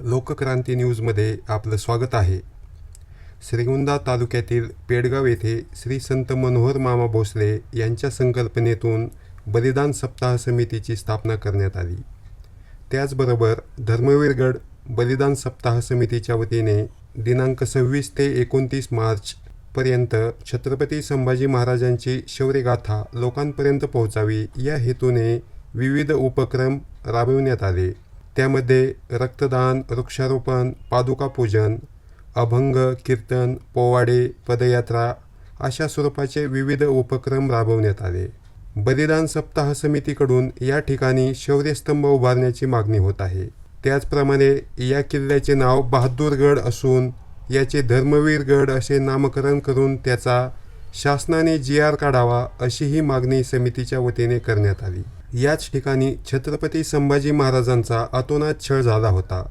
लोकक्रांती न्यूजमध्ये आपलं स्वागत आहे. श्रीगोंदा तालुक्यातील पेडगाव येथे श्री संत मनोहर मामा भोसले यांच्या संकल्पनेतून बलिदान सप्ताह समितीची स्थापना करण्यात आली. त्याचबरोबर धर्मवीरगड बलिदान सप्ताह समितीच्या वतीने दिनांक सव्वीस ते एकोणतीस मार्च पर्यंत छत्रपती संभाजी महाराजांची शौर्यगाथा लोकांपर्यंत पोहोचावी या हेतूने विविध उपक्रम राबविण्यात आले. त्यामध्ये रक्तदान वृक्षारोपण पादुकापूजन अभंग कीर्तन पोवाडे पदयात्रा अशा स्वरूपाचे विविध उपक्रम राबवण्यात आले. बलिदान सप्ताह समितीकडून या ठिकाणी शौर्यस्तंभ उभारण्याची मागणी होत आहे. त्याचप्रमाणे या किल्ल्याचे नाव बहादूरगड असून याचे धर्मवीरगड असे नामकरण करून त्याचा शासनाने जी आर काढावा अशी ही मागणी समितीच्या वतीने करण्यात आली. याच ठिकाणी छत्रपती संभाजी महाराजांचा अतोनात छळ झाला होता.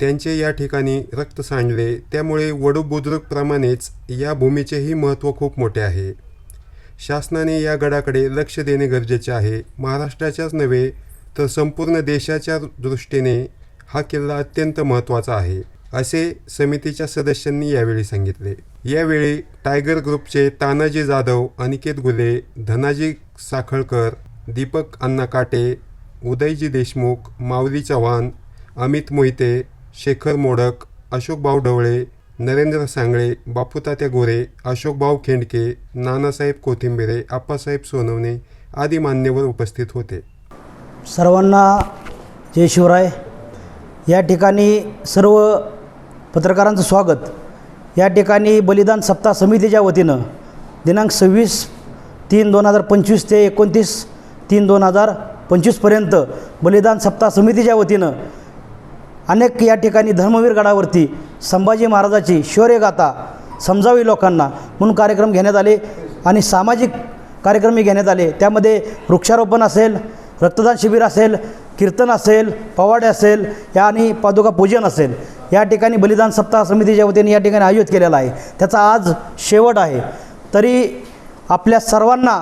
त्यांचे या ठिकाणी रक्त सांडले त्यामुळे वडू बुद्रुकप्रमाणेच या भूमीचेही महत्त्व खूप मोठे आहे. शासनाने या गडाकडे लक्ष देणे गरजेचे आहे. महाराष्ट्राच्याच नव्हे तर संपूर्ण देशाच्या दृष्टीने हा किल्ला अत्यंत महत्त्वाचा आहे असे समितीच्या सदस्यांनी यावेळी सांगितले. यावेळी टायगर ग्रुपचे तानाजी जाधव अनिकेत गुले धनाजी साखळकर दीपक अण्णा काटे उदयजी देशमुख माऊली चव्हाण अमित मोहिते शेखर मोडक अशोकभाऊ ढवळे नरेंद्र सांगळे बापूतात्या गोरे अशोकभाऊ खेंडके नानासाहेब कोथिंबिरे आप्पासाहेब सोनवणे आदी मान्यवर उपस्थित होते. सर्वांना जय शिवराय. या ठिकाणी सर्व पत्रकारांचं स्वागत. या ठिकाणी बलिदान सप्ताह समितीच्या वतीनं दिनांक सव्वीस तीन दोन हजार पंचवीस ते एकोणतीस तीन दोन हजार पंचवीसपर्यंत बलिदान सप्ताह समितीच्या वतीनं अनेक या ठिकाणी धर्मवीर गडावरती संभाजी महाराजाची शौर्यगाथा समजावी लोकांना म्हणून कार्यक्रम घेण्यात आले आणि सामाजिक कार्यक्रमही घेण्यात आले. त्यामध्ये वृक्षारोपण असेल रक्तदान शिबिर असेल कीर्तन असेल पवाडे असेल या आणि पादुका पूजन असेल. या ठिकाणी बलिदान सप्ताह समितीच्या वतीने या ठिकाणी आयोजित केलेला आहे. त्याचा आज शेवट आहे. तरी आपल्या सर्वांना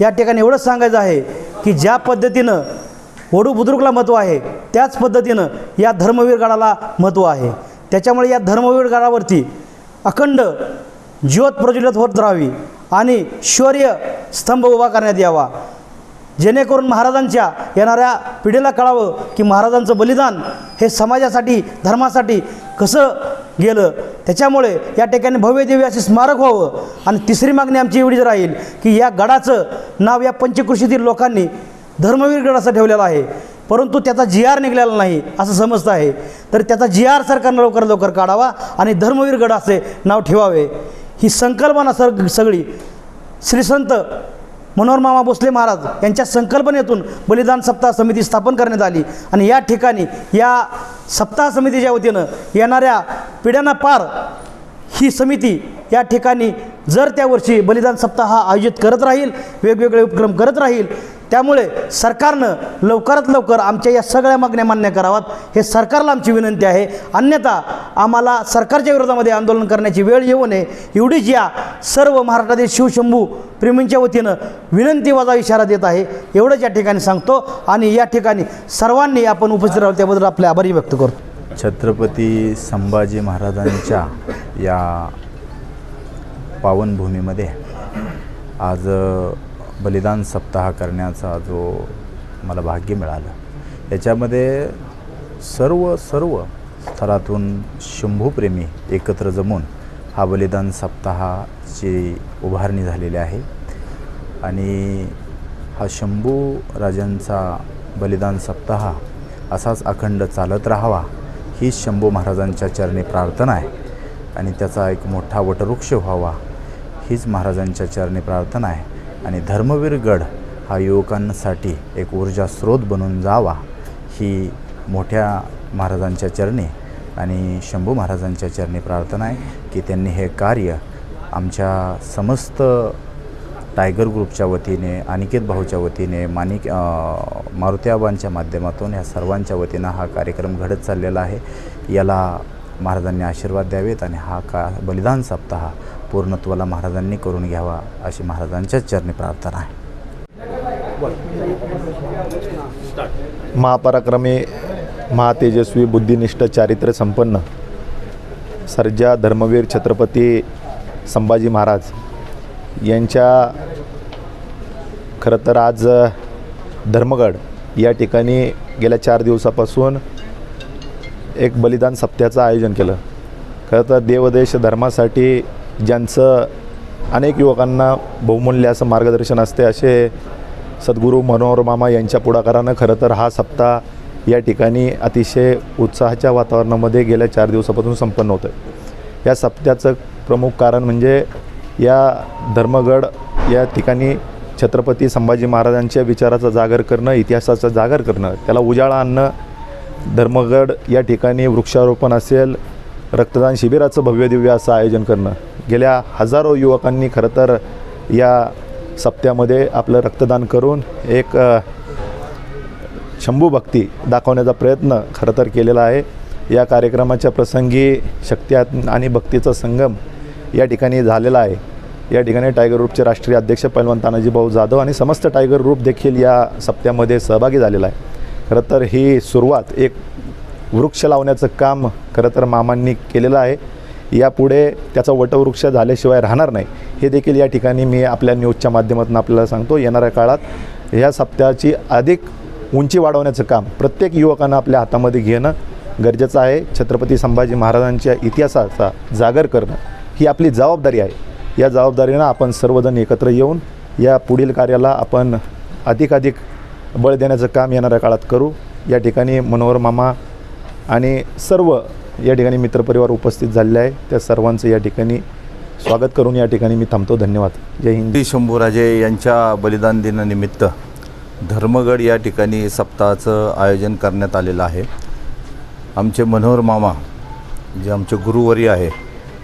या ठिकाणी एवढंच सांगायचं आहे की ज्या पद्धतीनं वडू बुद्रुकला महत्त्व आहे त्याच पद्धतीनं या धर्मवीर गडाला महत्त्व आहे. त्याच्यामुळे या धर्मवीर गडावरती अखंड ज्योत प्रज्वलित होत राहावी आणि शौर्य स्तंभ उभा करण्यात यावा. जेणेकरून महाराजांच्या येणाऱ्या पिढीला कळावं की महाराजांचं बलिदान हे समाजासाठी धर्मासाठी कसं गेलं? त्याच्यामुळे या ठिकाणी भव्य देवी असे स्मारक व्हावं. आणि तिसरी मागणी आमची एवढीच राहील की या गडाचं नाव या पंचकृषीतील लोकांनी धर्मवीर गड असं ठेवलेलं आहे. परंतु त्याचा जी आर निघालेला नाही असं समजतं आहे. तर त्याचा जी आर सरकारनं लवकर लवकर काढावा आणि धर्मवीर गड असे नाव ठेवावे. ही संकल्पना सग सगळी श्रीसंत मनोहर मामा भोसले महाराज यांच्या संकल्पनेतून बलिदान सप्ताह समिती स्थापन करण्यात आली. आणि या ठिकाणी या सप्ताह समितीच्या वतीनं येणाऱ्या पिढ्यांना पार ही समिती या ठिकाणी जर त्या वर्षी बलिदान सप्ताह हा आयोजित करत राहील वेगवेगळे उपक्रम करत राहील त्यामुळे सरकारनं लवकरात लवकर आमच्या या सगळ्या मागण्या मान्य कराव्यात. हे सरकारला आमची विनंती आहे. अन्यथा आम्हाला सरकारच्या विरोधामध्ये आंदोलन करण्याची वेळ येऊ नये. एवढीच या सर्व महाराष्ट्रातील शिवशंभू प्रेमींच्या वतीनं विनंती वजा इशारा देत आहे. एवढंच या ठिकाणी सांगतो आणि या ठिकाणी सर्वांनी आपण उपस्थित राहू त्याबद्दल आपले आभारी व्यक्त करतो. छत्रपती संभाजी महाराजांच्या या पावनभूमीमध्ये आज बलिदान सप्ताह करण्याचा जो मला भाग्य मिळालं. याच्यामध्ये सर्व सर्व स्तरातून शंभूप्रेमी एकत्र जमून हा बलिदान सप्ताहाची उभारणी झालेली आहे. आणि हा शंभू राजांचा बलिदान सप्ताह असाच अखंड चालत राहावा हीच शंभू महाराजांच्या चरणी प्रार्थना आहे. आणि त्याचा एक मोठा वटवृक्ष व्हावा हीच महाराजांच्या चरणी प्रार्थना आहे. आणि धर्मवीर गड हा युवकांसाठी एक ऊर्जा स्रोत बनून जावा ही मोठ्या महाराजांच्या चरणी आणि शंभू महाराजांच्या चरणी प्रार्थना आहे की त्यांनी हे कार्य आमच्या समस्त टायगर ग्रुपच्या वतीने अनिकेत भाऊच्या वतीने माणिक अ, मारुत्याबांच्या माध्यमातून या सर्वांच्या वतीनं हा कार्यक्रम घडत चाललेला आहे. याला महाराजांनी आशीर्वाद द्यावेत आणि हा का बलिदान सप्ताह पूर्णत्वाला महाराजांनी करून घ्यावा अशी महाराजांच्याच चरणी प्रार्थना आहे. महापराक्रमी महातेजस्वी बुद्धिनिष्ठ चारित्र्य संपन्न सर्जा धर्मवीर छत्रपती संभाजी महाराज यांच्या खरं तर आज धर्मगड या ठिकाणी गेल्या चार दिवसापासून एक बलिदान सप्त्याचं आयोजन केलं. खरं तर देवदेश धर्मासाठी ज्यांचं अनेक युवकांना बहुमूल्य असं मार्गदर्शन असते असे सद्गुरू मनोहर मामा यांच्या पुढाकारानं खरं तर हा सप्ताह या ठिकाणी अतिशय उत्साहाच्या वातावरणामध्ये गेल्या चार दिवसापासून संपन्न होतं या सप्त्याचं प्रमुख कारण म्हणजे या धर्मगड या ठिकाणी छत्रपती संभाजी महाराजांच्या विचाराचा जागर करणं इतिहासाचा जागर करणं त्याला उजाळा आणणं धर्मगड या ठिकाणी वृक्षारोपण असेल रक्तदान शिबिराचं भव्यदिव्य असं आयोजन करणं. गेल्या हजारो युवकांनी खरं तर या सप्त्यामध्ये आपलं रक्तदान करून एक शंभू भक्ती दाखवण्याचा प्रयत्न खरं तर केलेला आहे. या कार्यक्रमाच्या प्रसंगी शक्ती आणि भक्तीचा संगम या ठिकाणी झालेला आहे. या ठिकाणी टायगर ग्रुपचे राष्ट्रीय अध्यक्ष पैलवान तानाजी भाऊ जाधव आणि समस्त टायगर ग्रुप देखील या सप्त्यामध्ये सहभागी झालेला आहे. खरं तर ही सुरुवात एक वृक्ष लावण्याचं काम खरं तर मामांनी केलेलं आहे. यापुढे त्याचा वटवृक्ष झाल्याशिवाय राहणार नाही. हे देखील या ठिकाणी मी आपल्या न्यूजच्या माध्यमातून आपल्याला सांगतो. येणाऱ्या काळात ह्या सप्त्याची अधिक उंची वाढवण्याचं काम प्रत्येक युवकानं आपल्या हातामध्ये घेणं गरजेचं आहे. छत्रपती संभाजी महाराजांच्या इतिहासाचा जागर करणं ही आपली जबाबदारी आहे. या जबाबदारीनं आपण सर्वजण एकत्र येऊन या पुढील कार्याला आपण अधिकाधिक बळ देण्याचं काम येणाऱ्या काळात करू. या ठिकाणी मनोहर मामा आणि सर्व या ठिकाणी मित्रपरिवार उपस्थित झालेले आहे. त्या सर्वांचं या ठिकाणी स्वागत करून या ठिकाणी मी थांबतो. धन्यवाद. जय हिंद. शंभूराजे यांच्या बलिदान दिनानिमित्त धर्मगड या ठिकाणी सप्ताहाचं आयोजन करण्यात आलेलं आहे. आमचे मनोहर मामा जे आमचे गुरुवरी आहे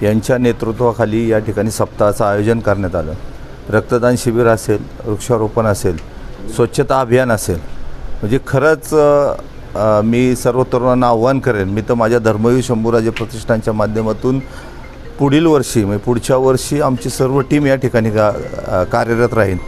यांच्या नेतृत्वाखाली या ठिकाणी सप्ताहाचं आयोजन करण्यात आलं. रक्तदान शिबिर असेल वृक्षारोपण असेल स्वच्छता अभियान असेल. म्हणजे खरंच मी सर्व तरुणांना आव्हान करेन मी तर माझ्या धर्मवीर शंभूराजे प्रतिष्ठानच्या माध्यमातून पुढील वर्षी म्हणजे पुढच्या वर्षी आमची सर्व टीम या ठिकाणी का कार्यरत राहील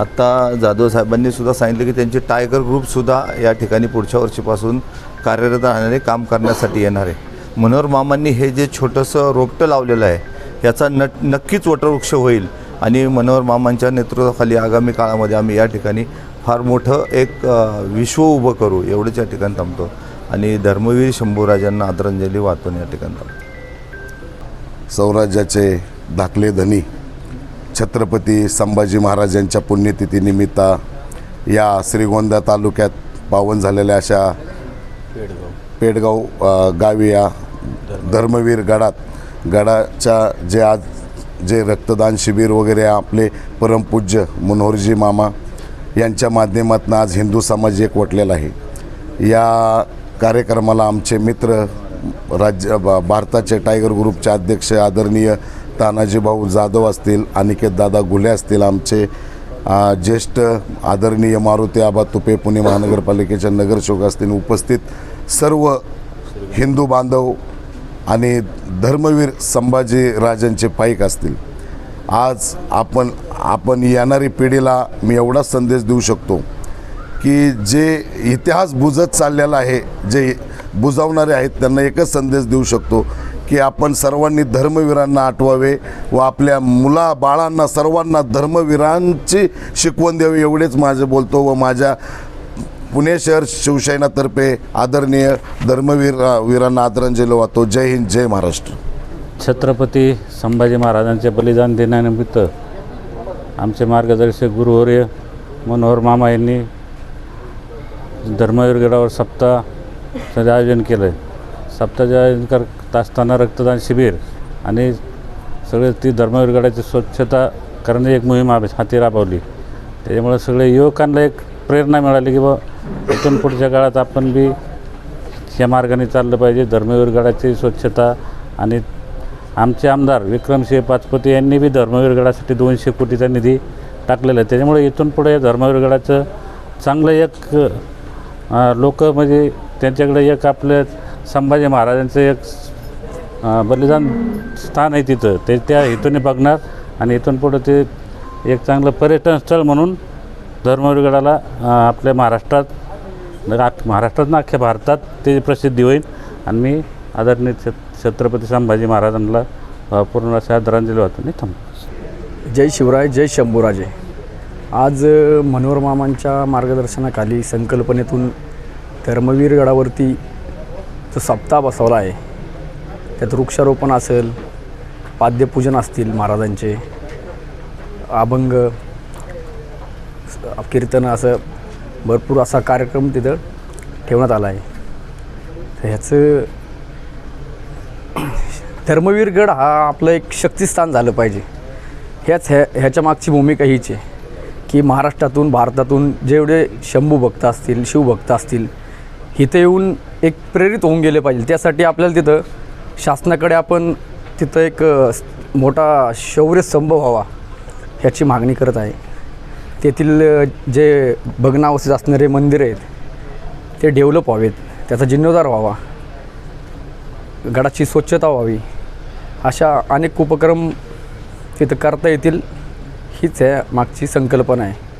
आत्ता जाधव साहेबांनी सुद्धा सांगितलं की त्यांचे टायगर ग्रुपसुद्धा या ठिकाणी पुढच्या वर्षीपासून कार्यरत राहणारे काम करण्यासाठी येणार आहे. मनोहर मामांनी हे जे छोटंसं रोपटं लावलेलं आहे याचा न नक्कीच वटवृक्ष होईल आणि मनोहर मामांच्या नेतृत्वाखाली आगामी काळामध्ये आम्ही या ठिकाणी फार मोठं एक विश्व उभं करू एवढंच या ठिकाणी थांबतो. आणि धर्मवीर शंभूराजांना आदरांजली वाहतून या ठिकाणी थांबतो. स्वराज्याचे धाकले धनी छत्रपती संभाजी महाराजांच्या पुण्यतिथीनिमित्त या श्रीगोंदा तालुक्यात पावन झालेल्या अशा पेडगाव पेडगाव गावी या धर्मवीर गडात गडाच्या जे आज जे रक्तदान शिबिर वगैरे आपले परमपूज्य मनोहरजी मामा यांच्या माध्यमातून आज हिंदू समाज एकवटलेला आहे. या कार्यक्रमाला आमचे मित्र राज्य भारताचे टायगर ग्रुपचे अध्यक्ष आदरणीय तानाजी भाऊ जाधव असतील अनिकेत दादा गुले असतील आमचे ज्येष्ठ आदरणीय मारुती आबा तुपे पुणे महानगरपालिकेच्या नगरसेवक असतील उपस्थित सर्व हिंदू बांधव आणि धर्मवीर संभाजी राजांचे पाईक असतील. आज आपण आपण येणारी पिढीला मी एवढा संदेश देऊ शकतो की जे इतिहास बुजत चाललेला आहे जे बुजावणारे आहेत त्यांना एकच संदेश देऊ शकतो की आपण सर्वांनी धर्मवीरांना आठवावे व आपल्या मुला बाळांना सर्वांना धर्मवीरांची शिकवण द्यावी एवढेच माझं बोलतो व माझ्या पुणे शहर शिवसेनातर्फे आदरणीय धर्मवीर वीरांना आदरांजली वाहतो. जय हिंद जय महाराष्ट्र. छत्रपती संभाजी महाराजांच्या बलिदान दिनानिमित्त आमचे मार्गदर्शक गुरुवर्य मनोहर मामा यांनी धर्मवीर गडावर सप्ताहाचं आयोजन केलं आहे सप्ताहाचे करत असताना रक्तदान शिबिर आणि सगळे ती धर्मविरगडाची स्वच्छता करण्याची एक मोहीम आम्ही हाती राबवली. त्याच्यामुळे सगळे युवकांना एक प्रेरणा मिळाली की बा इथून पुढच्या काळात आपण बी ह्या मार्गाने चाललं पाहिजे. धर्मविरगडाची स्वच्छता आणि आमचे आमदार विक्रमसिंह पाचपती यांनी बी धर्मविरगडासाठी दोनशे कोटीचा निधी टाकलेला आहे. त्याच्यामुळे इथून पुढे धर्मवीरगडाचं चांगलं एक लोक म्हणजे त्यांच्याकडे एक आपलं संभाजी महाराजांचं एक बलिदान स्थान आहे तिथं. ते त्या हेतूने बघणार आणि इथून पुढं ते एक चांगलं पर्यटन स्थळ म्हणून धर्मवीरगडाला आपल्या महाराष्ट्रात महाराष्ट्रात ना अख्ख्या भारतात ते प्रसिद्धी होईल. आणि मी आदरणीय छत्रपती संभाजी महाराजांना पूर्ण अशा आदरांजली वाहतो. नाही थांब जय शिवराय जय शंभूराजे. आज मनोहर मामांच्या मार्गदर्शनाखाली संकल्पनेतून धर्मवीर गडावरती जो सप्ताह बसवला आहे. त्यात वृक्षारोपण असेल पाद्यपूजन असतील महाराजांचे अभंग कीर्तन असं भरपूर असा कार्यक्रम तिथं ठेवण्यात आला आहे. तर ह्याचं धर्मवीरगड हा आपलं एक शक्तिस्थान झालं पाहिजे. ह्याच ह्या ह्याच्या मागची भूमिका हीच आहे की महाराष्ट्रातून भारतातून जेवढे शंभू भक्त असतील शिवभक्त असतील इथे येऊन एक प्रेरित होऊन गेले पाहिजे. त्यासाठी आपल्याला तिथं शासनाकडे आपण तिथं एक मोठा मोठा शौर्यस्तंभ व्हावा ह्याची मागणी करत आहे. तेथील जे भग्नावस्थेत असणारे मंदिरं आहेत ते डेव्हलप व्हावेत. त्याचा जिन्नोदार व्हावा. गडाची स्वच्छता व्हावी. अशा अनेक उपक्रम तिथं करता येतील हीच आहे मागची संकल्पना आहे.